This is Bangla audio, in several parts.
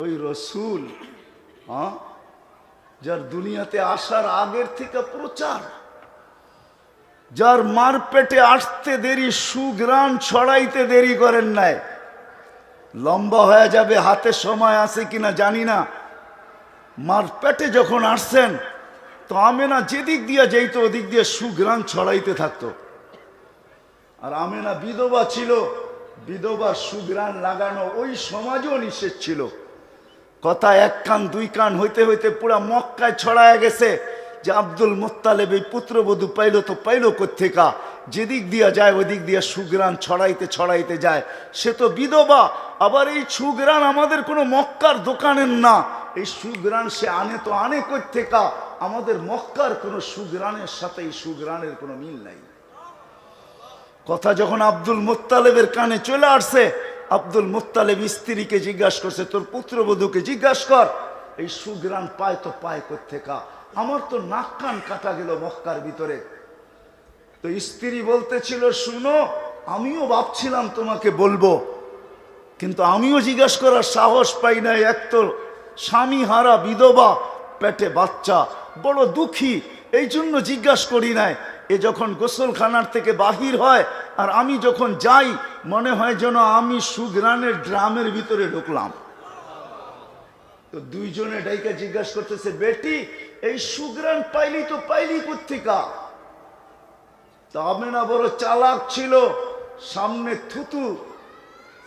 ওই রসুল হ্যাঁ যার দুনিয়াতে আসার আগের থেকে প্রচার, যার মার পেটে আসতে দেরি সুগ্রাণ ছড়াইতে দেরি করেন নাই। লম্বা হয়ে যাবে, হাতে সময় আছে কিনা জানি না। মার পেটে যখন আসছেন, তো আমেনা যেদিক দিয়ে যেত ওদিক দিয়ে সুগ্রাণ ছড়াইতে থাকতো। আর আমেনা বিধবা ছিল বিধবা সুগ্রাণ লাগানো ওই সমাজও নিষেধ ছিল। কথা এক কান, দুই কান হইতে হইতে পুরা মক্কায় ছড়ায় গেছে যে আব্দুল মোত্তালেব এই পুত্রবধূ পাইলো তো পাইলো কোথেকা যেদিক দিয়া যায়, ওদিক দিয়া সুগ্রাণ ছড়াইতে ছড়াইতে যায়। সে তো বিধবা, আবার এই সুগ্রাণ আমাদের কোনো মক্কার দোকানের না। এই সুগ্রাণ সে আনে তো আনে কোথেকা আমাদের মক্কার কোনো সুগ্রাণের সাথে এই সুগ্রাণের কোনো মিল নাই। কথা যখন আব্দুল মোত্তালেবের কানে চলে আসছে আব্দুল মোত্তালেব স্ত্রীকে জিজ্ঞাসা করছে, তোর পুত্রবধূকে জিজ্ঞাসা কর। এই সুগ্রাণ পায় তো পায় কোথেকা আমার তো নাক কান কাটা গেল মক্কার ভিতরে। তো স্ত্রী বলতেছিল, শুনো, আমিও ভাবছিলাম তোমাকে বলব, কিন্তু আমিও জিজ্ঞাসা করার সাহস পাই নাই। এক তো স্বামী হারা বিধবা, পেটে বাচ্চা, বড় দুঃখী, এই জন্য জিজ্ঞাসা করি নাই। এ যখন গোসলখানার থেকে বাহির হয়, আর আমি যখন যাই মনে হয় যেন আমি সুগ্রানের ড্রামের ভিতরে ঢুকলাম। তো দুইজনে ডাইকা জিজ্ঞাসা করতেছে, বেটি, এই সুগ্রান পাইলি তো পাইলি তা আমেনা বড় চালাক ছিল, সামনে থুতু,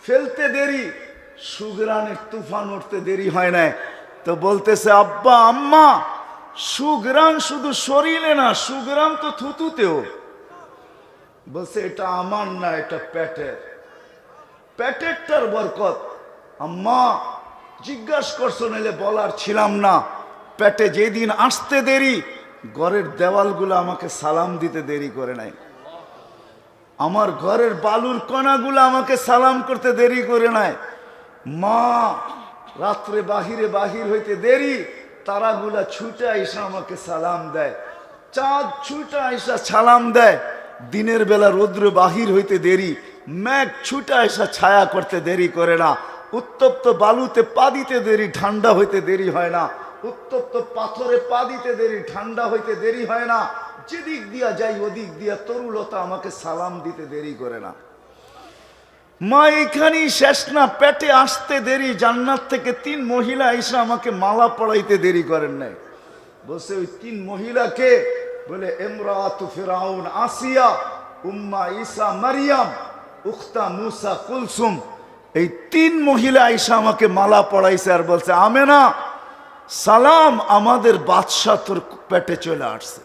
ফেলতে দেরি সুগ্রানের তুফান উঠতে দেরি হয় না তো বলতেছে, আব্বা, আম্মা সুগ্রান শুধু শরীরে না সুগ্রান তো থুতুতেও। বলছে, এটা আমার না, এটা পেটের। পেটেরটার বরকত। আম্মা, জিজ্ঞাসা করছ নাহলে বলার ছিলাম না। পেটে যেদিন আসতে দেরি, ঘরের দেওয়ালগুলো আমাকে সালাম দিতে দেরি করে নাই। আমার ঘরের বালুর কণাগুলো আমাকে সালাম করতে দেরি করে নাই। মা, রাত্রে বাহিরে বাহির হইতে দেরি, তারাগুলা ছুটে আইসা আমাকে সালাম দেয়। চাঁদ ছুটে আইসা সালাম দেয়। দিনের বেলা রৌদ্র বাহির হইতে দেরি মেঘ ছুটা আইসা ছায়া করতে দেরি করে না। উত্তপ্ত বালুতে পা দিতে দেরি, ঠান্ডা হইতে দেরি হয় না। উত্তপ্ত পাথরে পা দিতে দেরি, ঠান্ডা হইতে দেরি হয় না। যেদিক দিয়া যাই, ওদিক দিয়া তরুলতা আমাকে সালাম দিতে দেরি করে না। মা, এখানেই শেষ না, পেটে আসতে দেরি। জান্নাত থেকে তিন মহিলা এসে আমাকে মালা পড়াইতে দেরি করেন নাই। বসে ওই তিন মহিলাকে? বলে, এমরাতু ফেরাউন, আসিয়া উম্মা ইসা মারিয়াম উখতা মুসা কুলসুম, এই তিন মহিলা আইসা আমাকে মালা পড়াইছে আর বলছে, আমেনা, সালাম আমাদের বাদশাহ তোর পেটে চলে আসছে।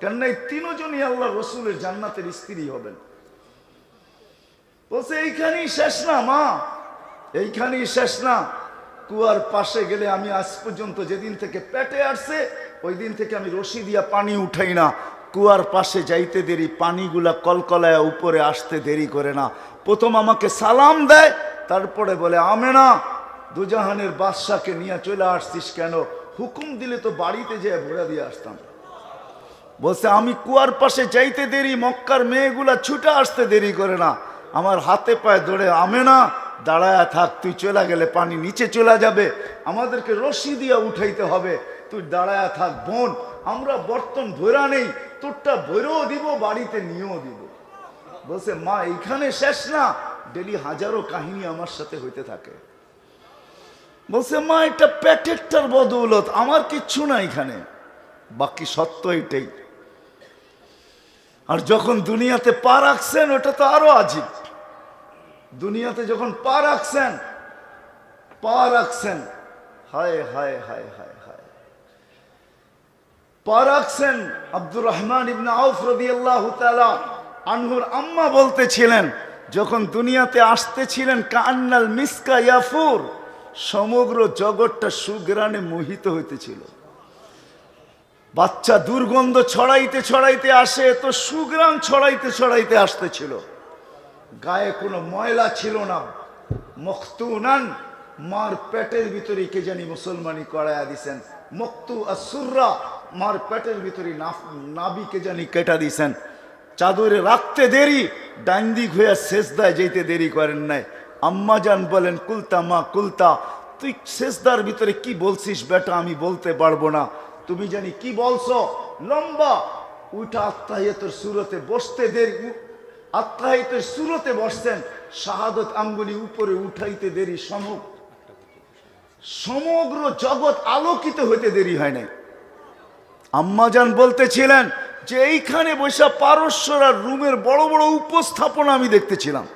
কেননা এই তিনজনই আল্লাহ রসুলের জান্নাতের স্ত্রী হবেন। বলছে, এইখানেই শেষ না, মা। এইখানেই শেষ না। কুয়ার পাশে গেলে আমি আজ পর্যন্ত যেদিন থেকে পেটে আসছে ওই দিন থেকে আমি রশি দিয়া পানি উঠাই না। কুয়ার পাশে যাইতে দেরি, পানিগুলা কলকলায় উপরে আসতে দেরি করে না। প্রথম আমাকে সালাম দেয়, তারপরে বলে আমে না দুজাহানের বাদশাকে নিয়ে চলে আসছিস কেন? হুকুম দিলে তো বাড়িতে যেয়ে ভরা দিয়ে আসতাম। বলছে, আমি কুয়ার পাশে যাইতে দেরি, মক্কার মেয়েগুলা ছুটে আসতে দেরি করে না। আমার হাতে পায়ে ধরে আমে না দাঁড়ায় থাক, তুই চলে গেলে পানি নিচে চলে যাবে, আমাদেরকে রশি দিয়া উঠাইতে হবে। তুই দাঁড়ায় থাক, বোন, আমরা বর্তন ভৈরা নেই তোরটা ভৈরও দিব, বাড়িতে নিয়েও দিব। বলছে, মা, এইখানে শেষ না, ডেলি হাজারো কাহিনী আমার সাথে হইতে থাকে। বলছে, মা, এটা প্যাকেটটার বদৌলত, আমার কিচ্ছু না এখানে। বাকি সত্য এটাই। আর যখন দুনিয়াতে পা রাখছেন, ওটা তো আরও আজিব। দুনিয়াতে যখন পা রাখছেন পা রাখছেন, হায় হায় হায় হায়। পা আব্দুর রহমান ইবনা আউফ রাদিয়াল্লাহু তাআলা আনহুর আম্মা বলতেছিলেন, যখন দুনিয়াতে আসতেছিলেন কান্নাল মিসকা ইয়াফুর সমগ্র জগৎটা সুগ্রানে মোহিত হইতেছিল। বাচ্চা দুর্গন্ধ ছড়াইতে ছড়াইতে আসে তো সুগ্রাম ছড়াইতে ছড়াইতে আসতেছিল। গায়ে কোনো ময়লা ছিল না। মখতুনান, মার পেটের ভিতরে কে জানি মুসলমানি করাইয়া দিছেন। মক্তু আসুররা মার পেটের ভিতরে নাবিকে জানি কেটা দিছেন। চাদরে রাখতে দেরি ডাইন দিক হইয়া শেষ দায় যেতে দেরি করেন নাই। আম্মা যান বলেন, কুলতা মা, কুলতা, তুই শেষদার ভিতরে কি বলছিস বেটা? আমি বলতে পারব না। তুমি জানি কি বলছো? লম্বা, উঠা আত্মাহিয়তের সুরতে বসতে দেরি আত্মাহিতের সুরতে বসছেন। শাহাদত আঙ্গুলি উপরে উঠাইতে দেরি, সমগ্র সমগ্র জগৎ আলোকিত হইতে দেরি হয় নাই। আম্মাজান বলতেছিলেন যে এইখানে বসে পারস্যর আর রুমের বড় বড় উপস্থাপনা আমি দেখতেছিলাম।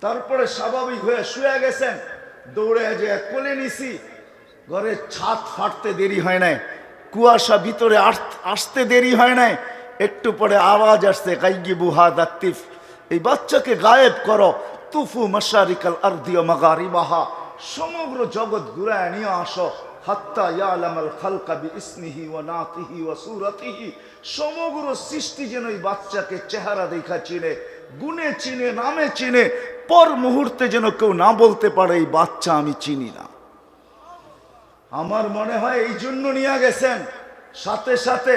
তারপরে স্বাভাবিক হয়ে শুয়ে গেছেন। দৌড়ে যে কোলে নিছি ঘরের ছাদ ফাটতে দেরি হয় নাই, কুয়াশা ভিতরে আস- আসতে দেরি হয় নাই, একটু পরে আওয়াজ আসছে গাইগি বুহা দাত্তিফ, এই বাচ্চাকে গায়েব করো, তুফু মশারিকাল আর্দিয় মাগারিবাহা, সমগ্র জগৎ ঘুরায় নিয়ে আসো। হাত্তা ইয়ালামাল খালকা নাতিহি ওয়া সুরাতিহি। সমগ্র সৃষ্টি যেন এই বাচ্চাকে চেহারা দেখা চিনে, গুণে চিনে, নামে চিনে, পর মুহূর্তে যেন কেউ না বলতে পারে, এই বাচ্চা আমি চিনি না। আমার মনে হয় এই জন্য নিয়ে গেছেন। সাথে সাথে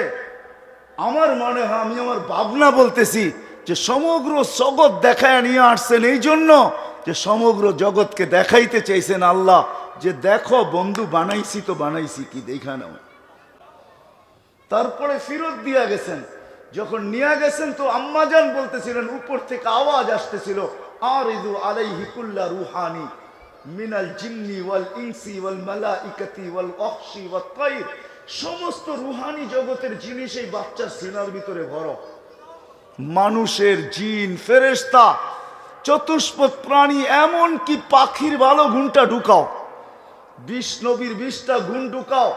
আমার মনে হয় আমি আমার ভাবনা বলতেছি যে সমগ্র জগৎ দেখায় নিয়ে আসছেন এই জন্য যে সমগ্র জগৎকে দেখাইতে চাইছেন আল্লাহ। যে দেখো বন্ধু বানাইছি তো বানাইছি কি দেখা নাও তারপরে ফিরত দিয়া গেছেন। যখন নিয়ে গেছেন তো আম্মাজান বলতেছিলেন, উপর থেকে আওয়াজ আসতেছিল আর ইদু আলাইহি কুল্লা রুহানি মিনাল জিন্নি ওয়াল ইনসি ওয়াল মালাইকাতি ওয়াল অহশি ওয়াত তাইর। সমস্ত রুহানি জগতের জিনিস এই বাচ্চার সিনার ভিতরে ভরো। মানুষের জিন, ফেরেশতা, চতুষ্পদ প্রাণী এমন কি পাখির ভালো ঘুমটা ঢুকাও। বিশ নবীর বিশটা গুণ ঢুকাও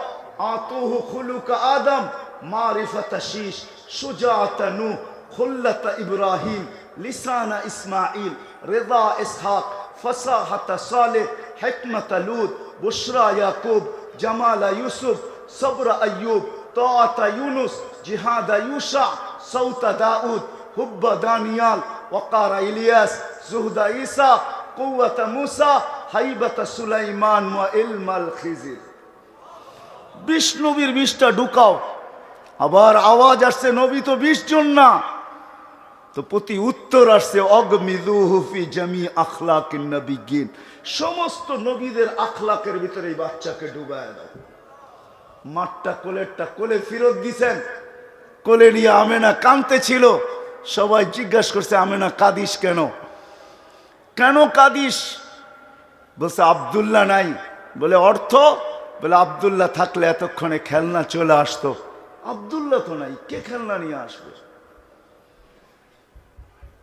আতহ খুলুকা আদম মারিফাতা শীষ সুজাতা নু খুল্লাতা ইব্রাহিম লিসানা ইসমাইল রেদা ইসহাক ফসাহাতা সালেহ হিকমতা লুত বুশরা ইয়াকুব জামালা ইউসুফ সবরা আইয়ুব তাআতা ইউনুস জিহাদা ইউশা সৌতা দাউদ হুব্বা দানিয়াল ওয়াকারা ইলিয়াস জুহদা ঈসা কুওয়াতা মুসা হাইবাতা সুলাইমান ওয়া ইলমাল খিজির। বিশ নবীর বিষটা ঢুকাও। আবার আওয়াজ আসছে, নবী তো বিশ জন না। তো প্রতি উত্তর আসছে অগমিদুহুফি জামি আখলাক নবীগিন সমস্ত নবীদের আখলাকের ভিতরে এই বাচ্চাকে ডুবায় দাও। মাঠটা কোলেরটা কোলে ফেরত দিছেন। কোলে নিয়ে আমেনা কানতে ছিল। সবাই জিজ্ঞাসা করছে, আমেনা কাদিস কেন? কেন কাদিস? বলছে, আবদুল্লাহ নাই। বলে, অর্থ? বলে, আবদুল্লাহ থাকলে এতক্ষণে খেলনা চলে আসতো। আবদুল্লাহ তো নাই, কে খেলনা নিয়ে আসবে?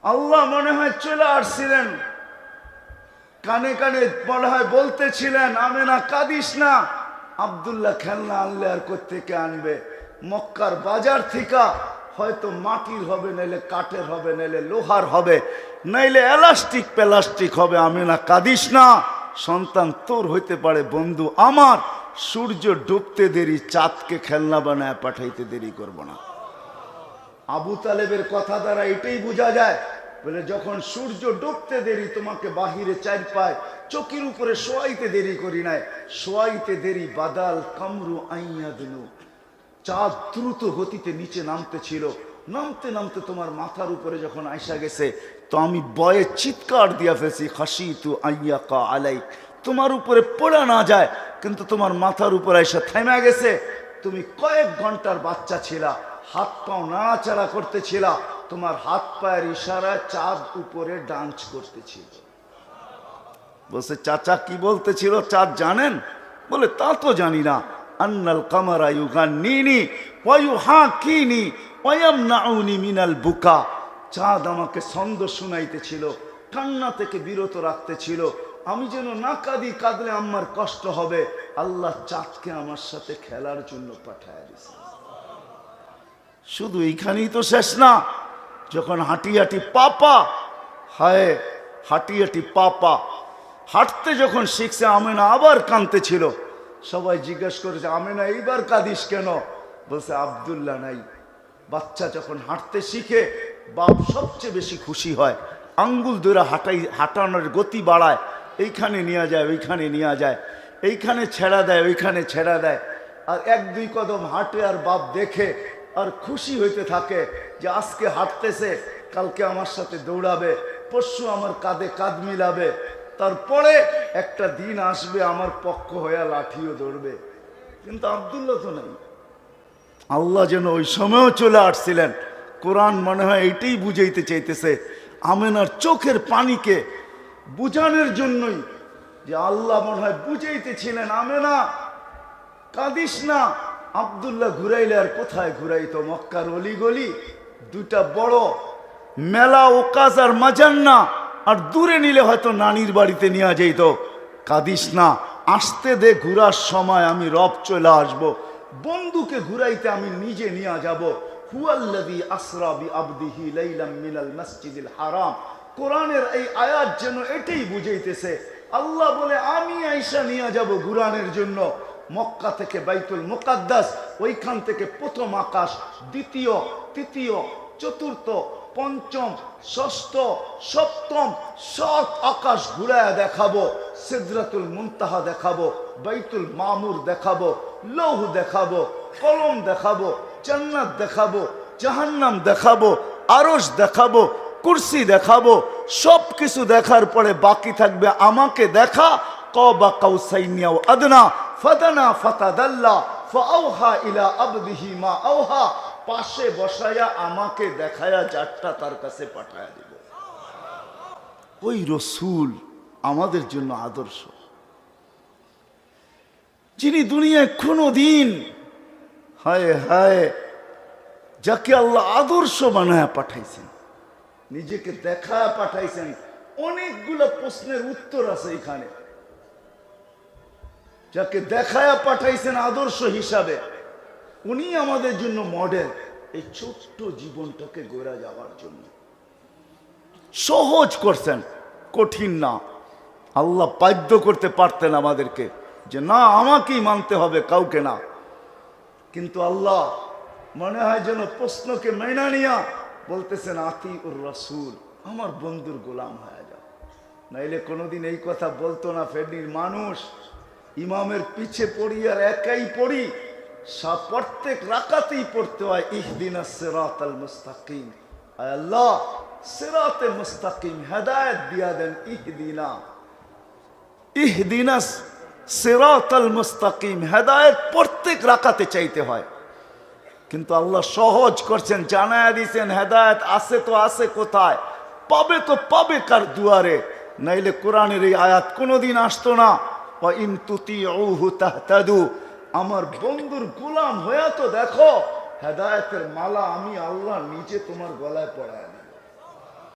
আল্লাহ মনে হয় চলে আসছিলেন। কানে কানে মনে হয় বলতেছিলেন আমি না কাদিস না। আবদুল্লাহ খেলনা আনলে আর কোথেকে আনবে? মক্কার বাজার থেকে হয়তো মাটির হবে, নাইলে কাঠের হবে, নাইলে লোহার হবে, নাইলে এলাস্টিক প্লাস্টিক হবে। আমি না কাদিস না। সন্তান তোর হইতে পারে বন্ধু। আমার সূর্য ডুবতে দেরি, চাঁদকে খেলনা বানায় পাঠাইতে দেরি করব না। আবু তালেবের কথা দ্বারা এটাই বোঝা যায়, বলে যখন সূর্য ডুবতে দেরি, তোমাকে বাহিরে চার পায় চকির উপরে শোয়াইতে দেরি করি নাই। শোয়াইতে দেরি বাদাল কামরু আইয়া দিনু চাঁদ দ্রুত গতিতে নিচে নামতে ছিল। নামতে নামতে তোমার মাথার উপরে যখন আইসা গেছে তো আমি বয়ে চিৎকার দিয়া ফেলছি খাসি তু আইয়া কা আলাই তোমার উপরে পড়া না যায়, কিন্তু তোমার মাথার উপর আইসা থেমে গেছে। তুমি কয়েক ঘণ্টার বাচ্চা ছিলা, হাত পাও নাড়াচাড়া করতেছিলা, তোমার হাত পায়ের ইশারায় চাঁদ উপরে ডান্স করতেছিল। বলছে, চাচা কি বলতেছিল চাঁদ জানেন? বলে, তা তো জানি না। আন্নাল কামারা ইউগান নিনি ওয়ু হা কিনি ওয়াম নাউনি মিনাল বুকা। চাঁদ আমাকে ছন্দ শুনাইতেছিল, কান্না থেকে বিরত রাখতেছিল। আমি যেন না কাঁদি, কাঁদলে আমার কষ্ট হবে। আল্লাহ চাঁদকে আমার সাথে খেলার জন্য পাঠায় দিছে শুধু এইখানেই তো শেষ না, যখন হাঁটি হাঁটি পাপা, হায়, হাঁটি হাঁটি পাপা, হাঁটতে যখন শিখছে, আমেনা আবার কাঁদতে ছিল সবাই জিজ্ঞেস করেছে আমেনা, এইবার কাঁদিস কেন? বলছে, আবদুল্লাহ নাই। বাচ্চা যখন হাঁটতে শিখে বাপ সবচেয়ে বেশি খুশি হয়। আঙ্গুল ধরে হাঁটাই, হাঁটানোর গতি বাড়ায়। এইখানে নিয়ে যায়, ওইখানে নিয়ে যায়। এইখানে ছেড়া দেয়, ওইখানে ছেড়া দেয়। আর এক দুই কদম হাঁটে আর বাপ দেখে আর খুশি হইতে থাকে যে আজকে হাঁটতেছে, কালকে আমার সাথে দৌড়াবে, পরশু আমার কাঁধে কাঁধ মিলাবে, তারপরে একটা দিন আসবে, আমার পক্ষ হয়ে লাঠিও ধরবে। কিন্তু আবদুল্লাহ তো নেই। আল্লাহ যেন ওই সময়ও চলে আসছিলেন। কোরআন মনে হয় এইটাই বুঝাইতে চাইতেছে আমেনার চোখের পানিকে বুঝানোর জন্যই যে আল্লাহ মনে হয় বুঝাইতেছিলেন, আমেনা, কাঁদিস না। আবদুল্লাহ ঘুরাইলে আর কোথায় ঘুরাইতো মক্কার অলি গলি দুটা বড় মেলা ওকাজ আর মাজান্না, আর দূরে নিলে হয়তো নানির বাড়িতে নিয়ে যাইত। কাঁদিস না, আসতে দে ঘুরার সময় আমি রব চলে আসব। বন্ধুকে ঘুরাইতে আমি নিজে নিয়ে যাব। হুয়াল্লাযী আসরা বি আবদিহি লাইলাম মিনাল মসজিদিল হারাম। কোরআনের এই আয়াত যেন এটাই বুঝাইতেছে, আল্লাহ বলে, আমি আইসা নিয়ে যাব ঘুরানের জন্য। মক্কা থেকে বাইতুল মুকাদ্দাস, ওইখান থেকে প্রথম আকাশ, দ্বিতীয়, তৃতীয়, চতুর্থ, পঞ্চম, ষষ্ঠ, সপ্তম, সাত আকাশ ঘুরায় দেখাবো, সিদরাতুল মুনতাহা দেখাবো, বাইতুল মামুর দেখাবো, লৌহ দেখাবো, কলম দেখাবো জান্নাত দেখাবো, জাহান্নাম দেখাবো, আরশ দেখাবো, কুরসি দেখাবো সব কিছু দেখার পরে বাকি থাকবে আমাকে দেখা। কবা কাউসাইনিয়াও আদনা, ফাদানা ফাতাদাল্লা ফাআওহা ইলা আবদিহি মা আওহা। পাশে বসায়া আমাকে দেখায়া যারটা তার কাছে পাঠায়া দিব। ওই রসুল আমাদের জন্য আদর্শ। যিনি দুনিয়ায় কোনো দিন হায় হায়, যাকে আল্লাহ আদর্শ বানায় পাঠাইছেন, নিজেকে দেখা পাঠাইছেন, অনেকগুলো প্রশ্নের উত্তর আছে এখানে। যাকে দেখায়া পাঠাইছেন আদর্শ হিসাবে, উনি আমাদের জন্য মডেল এই ছোট্ট জীবনটাকে গড়া যাওয়ার জন্য। সহজ করছেন, কঠিন না। আল্লাহ বাধ্য করতে পারতেন আমাদেরকে যে, না, আমাকেই মানতে হবে কাউকে না। কিন্তু আল্লাহ মনে হয় যেন প্রশ্নকে মেনা নিয়া বলতেছেন আতি উর রাসুল, আমার বন্ধুর গোলাম হয়ে যাও। নাইলে কোনোদিন এই কথা বলতো না ফেরনির মানুষ। ইমামের পিছে পড়ি আর একাই পড়ি প্রত্যেক রাকাতেই পড়তে হয় ইহদিন সিরাত আল মুস্তাকিম আল্লাহ, সিরাতে মুস্তাকিম, হেদায়ত দিয়া দেন, ইহদিনা। ইহদিনাস সিরাত আল মুস্তাকিম, হেদায়েত প্রত্যেক রাকাতে চাইতে হয়। কিন্তু আল্লাহ সহজ করছেন, জানায়া দিয়েছেন হেদায়েত আছে তো আছে কোথায়? পাবে তো পাবে কার দুয়ারে। নাইলে কোরআনের এই আয়াত কোনোদিন আসতো না। আমার বন্ধুর গোলাম হয়ে তো দেখো, হেদায়তের মালা আমি আল্লাহ নিজে তোমার গলায় পড়ায়।